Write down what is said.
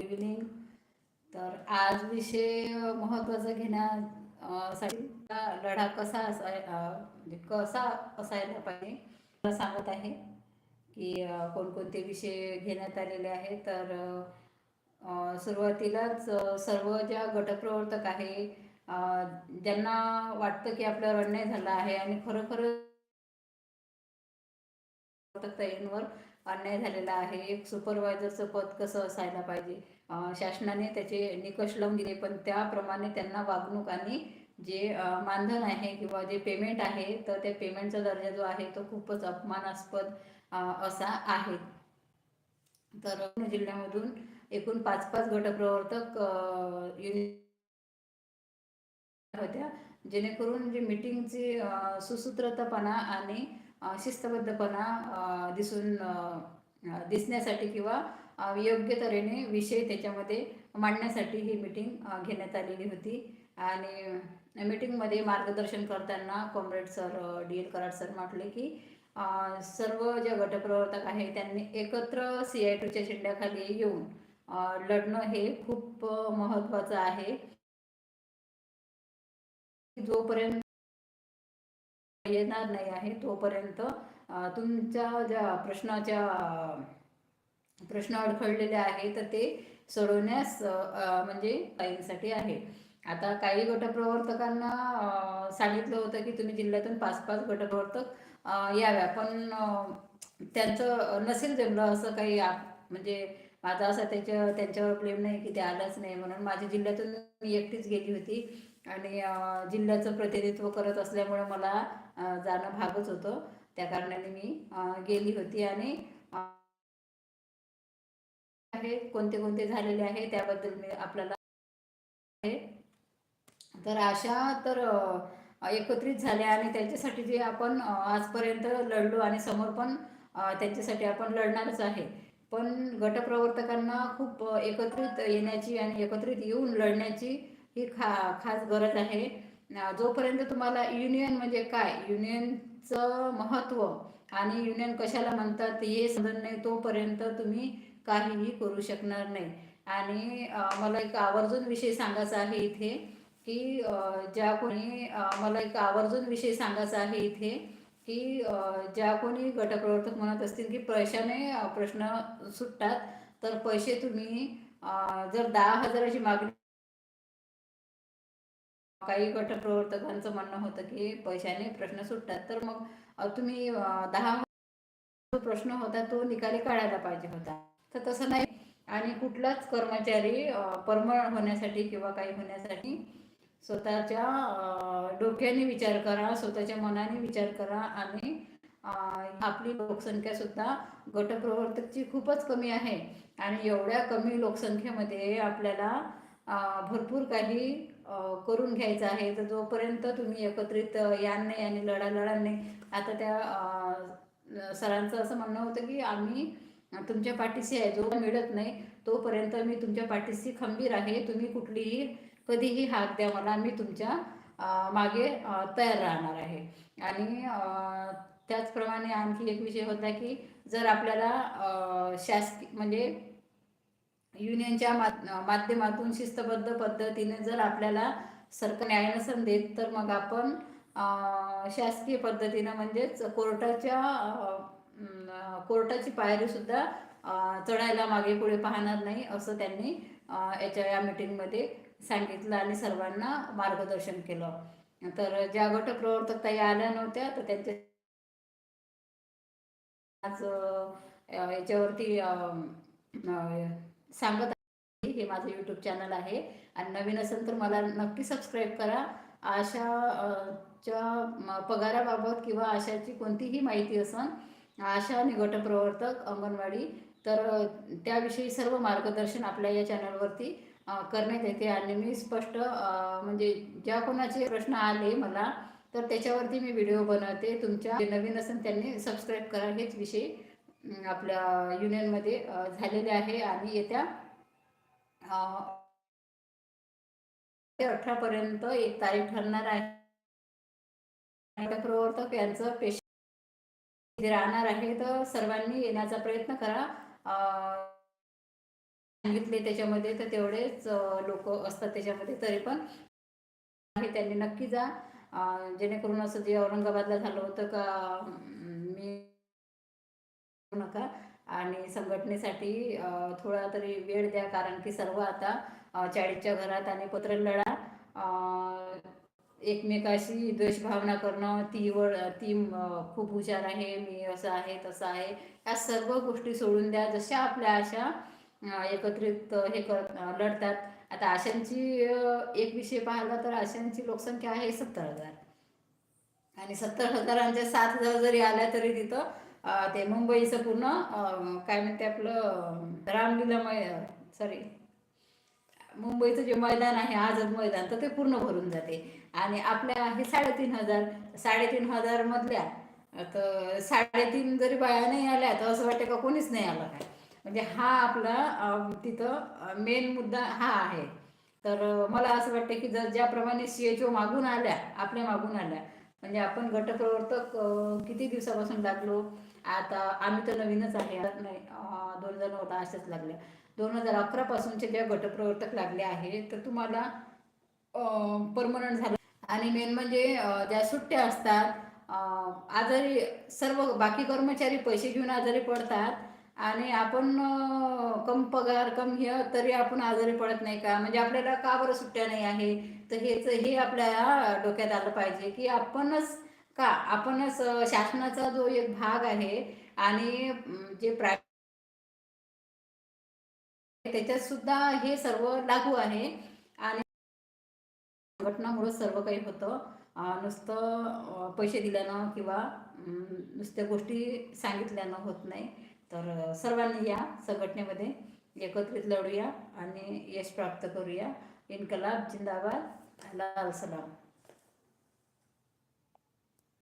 Evening तर आज विषय महत्त्वाचा घेण्यासाठी लढा कसा असाय म्हणजे कसा असायला पाहिजे? मला सांगत आहे की कोणकोणते विषय घेण्यात आलेले आहेत. तर सुरुवातीलाच सर्व ज्या गटप्रवर्तक आहे ज्यांना वाटतं की आपल्यावर अन्याय झाला आहे आणि खरोखर ताईंवर अन्याय झालेला आहे. एक सुपरवायझरचं पद कसं असायला पाहिजे? शासनाने त्याचे निकष लावून दिले पण त्याप्रमाणे त्यांना वागणूक आणि जे मानधन आहे किंवा जे पेमेंट आहे तर त्या पेमेंटचा दर्जा जो आहे तो खूपच अपमानास्पद असा आहे. तर जिल्ह्यामधून एकूण पाच पाच गटप्रवर्तक युनिट होत्या. जेणेकरून जे मीटिंगची सुसूत्रतापणा आणि शिस्तबद्धपणा दिसून दिसण्यासाठी किंवा योग्य तऱ्हेने विषय त्याच्यामध्ये मांडण्यासाठी ही मीटिंग घेण्यात आलेली होती. आणि मीटिंगमध्ये मार्गदर्शन करताना comrade sir D L Karad sir म्हटले की सर्व जे गटप्रवर्तक आहे त्यांनी एकत्र सी आय टूच्या झेंड्याखाली येऊन लढणं हे खूप महत्त्वाचं आहे. जोपर्यंत येणार नाही आहे तोपर्यंत तुमच्या ज्या प्रश्नाच्या प्रश्न अडखळलेले आहे तर ते सोडवण्यास म्हणजे ताईंसाठी आहे. आता काही गटप्रवर्तकांना सांगितलं होतं की तुम्ही जिल्ह्यातून पाच पाच गटप्रवर्तक याव्या. पण त्यांचं नसेल जमलं असं काही आप म्हणजे माझा असा त्याच्या त्यांच्यावर प्रेम नाही की ते आलंच नाही म्हणून माझ्या जिल्ह्यातून मी एकटीच गेली होती. आणि जिल्ह्याचं प्रतिनिधित्व करत असल्यामुळे मला जाणं भागच होतं. त्या कारणाने मी गेली होती आणि आहे कोणते कोणते झालेले आहे त्याबद्दल मी आपल्याला तर अशा तर एकत्रित झाल्या आणि त्यांच्यासाठी जे आपण आजपर्यंत लढलो आणि समोर पण त्यांच्यासाठी आपण लढणारच आहे. पण गटप्रवर्तकांना खूप एकत्रित येण्याची आणि एकत्रित येऊन लढण्याची ही खा खास गरज आहे. जोपर्यंत तुम्हाला युनियन म्हणजे काय? युनियनचं महत्त्व आणि युनियन कशाला म्हणतात हे समजत नाही तोपर्यंत तुम्ही काहीही करू शकणार नाही. आणि मला एक आवर्जून विषय सांगायचा आहे इथे की ज्या कोणी मला एक आवर्जून विषय सांगायचा आहे इथे की ज्या कोणी गटप्रवर्तक म्हणत असतील की पैशाने प्रश्न सुटतात तर पैसे तुम्ही जर दहा हजाराची मागणी काही गटप्रवर्तकांचं म्हणणं होतं की पैशाने प्रश्न सुटतात. तर मग तुम्ही दहा जो प्रश्न होता तो निकाली काढायला पाहिजे होता. तर तसं नाही. आणि कुठलाच कर्मचारी परमळ होण्यासाठी किंवा काही होण्यासाठी स्वतःच्या डोक्याने विचार करा स्वतःच्या मनाने विचार करा आणि आपली लोकसंख्या सुद्धा गटप्रवर्तकची खूपच कमी आहे. आणि एवढ्या कमी लोकसंख्येमध्ये आपल्याला भरपूर काही करून घ्यायचं आहे. तर जोपर्यंत तुम्ही एकत्रित यान नाही आणि लढा लढा नाही आता त्या सरांचं असं म्हणणं होतं की आम्ही तुमच्या पाठीशी आहे. जो मिळत नाही तोपर्यंत मी तुमच्या पाठीशी खंबीर आहे. तुम्ही कुठलीही कधीही हात द्या मला. मी तुमच्या मागे तयार राहणार आहे. आणि त्याचप्रमाणे आणखी एक विषय होता की जर आपल्याला शासकीय म्हणजे युनियनच्या माध्यमातून शिस्तबद्ध पद्धतीने जर आपल्याला सरकार न्याय देत तर मग आपण शासकीय पद्धतीनं म्हणजेच कोर्टाच्या कोर्टाची पायरी सुद्धा चढायला मागे पुढे पाहणार नाही असं त्यांनी याच्या या मीटिंगमध्ये सांगितलं आणि सर्वांना मार्गदर्शन केलं. तर ज्या गटप्रवर्तक ताई आल्या नव्हत्या तर त्यांच्या आज याच्यावरती सांगत आहे. हे माझं यूट्यूब चॅनल आहे. आणि नवीन असेल तर मला नक्की सबस्क्राईब करा. आशा च्या पगाराबाबत किंवा आशाची कोणतीही माहिती असन आशा आणि गटप्रवर्तक अंगणवाडी तर त्याविषयी सर्व मार्गदर्शन आपल्या या चॅनलवरती करण्यात येते. आणि मी स्पष्ट म्हणजे ज्या कोणाचे प्रश्न आले मला तर त्याच्यावरती मी व्हिडिओ बनवते. तुमच्या नवीन असेल त्यांनी सबस्क्राईब करा. हेच विषय. आपल्या युनियनमध्ये झालेले आहे आणि येत्या अठरापर्यंत एक तारीख ठरणार आहे. प्रवर्तक यांचं पेश राहणार आहे. तर सर्वांनी येण्याचा प्रयत्न करा. सांगितले त्याच्यामध्ये तर तेवढेच लोक असतात त्याच्यामध्ये. तरी पण हे त्यांनी नक्की जा. जेणेकरून असं जे औरंगाबादला झालं होतं का मी नका. आणि संघटनेसाठी थोडा तरी वेळ द्या कारण की सर्व आता चाळीसच्या घरात आणि पत्र लढा एकमेकाशी द्वेषभावना करणं ती वळ ती खूप हुशार आहे मी असं आहे तसं आहे. या सर्व गोष्टी सोडून द्या. जशा आपल्या अशा एकत्रित हे कर लढतात. आता आशांची एक विषय पाहिला तर आशांची लोकसंख्या आहे सत्तर हजार. आणि सत्तर हजारांच्या सात हजार जरी आल्या तरी तिथं ते मुंबईचं पूर्ण काय म्हणते आपलं रामलीला मै सॉरी मुंबईचं जे मैदान आहे आझाद मैदान तर ते पूर्ण भरून जाते. आणि आपल्या हे साडेतीन हजार साडेतीन हजार मधल्या तर साडेतीन जरी बाया नाही आल्या तर असं वाटतं का कोणीच नाही आलं काय? म्हणजे हा आपला तिथं मेन मुद्दा हा आहे. तर मला असं वाटतं की जर ज्याप्रमाणे सी एच ओ मागून आल्या आपल्या मागून आल्या म्हणजे आपण गटप्रवर्तक किती दिवसापासून लागलो? आता आम्ही तर नवीनच आहे. नाही दोन हजार नऊला अशाच लागल्या. दोन हजार अकरा पासूनचे ज्या गटप्रवर्तक लागले आहे तर तुम्हाला परमनंट झालं. आणि मेन म्हणजे ज्या सुट्ट्या असतात आजारी सर्व बाकी कर्मचारी पैसे घेऊन आजारी पडतात. आणि आपण कम पगार कम हे तरी आपण आजारी पडत नाही का? म्हणजे आपल्याला का बरं सुट्ट्या नाही आहे? तर हेच हे आपल्या डोक्यात आलं पाहिजे की आपणच का? आपणच शासनाचा जो एक भाग आहे आणि जे प्राय त्याच्यात सुद्धा हे सर्व लागू आहे आणि संघटनामुळे सर्व काही होतं. नुसतं पैसे दिल्यानं किंवा नुसत्या गोष्टी सांगितल्यानं होत नाही. तर सर्वांनी या संघटनेमध्ये एकत्रित लढूया आणि यश प्राप्त करूया. इन्कलाब जिंदाबाद लाल सलाम.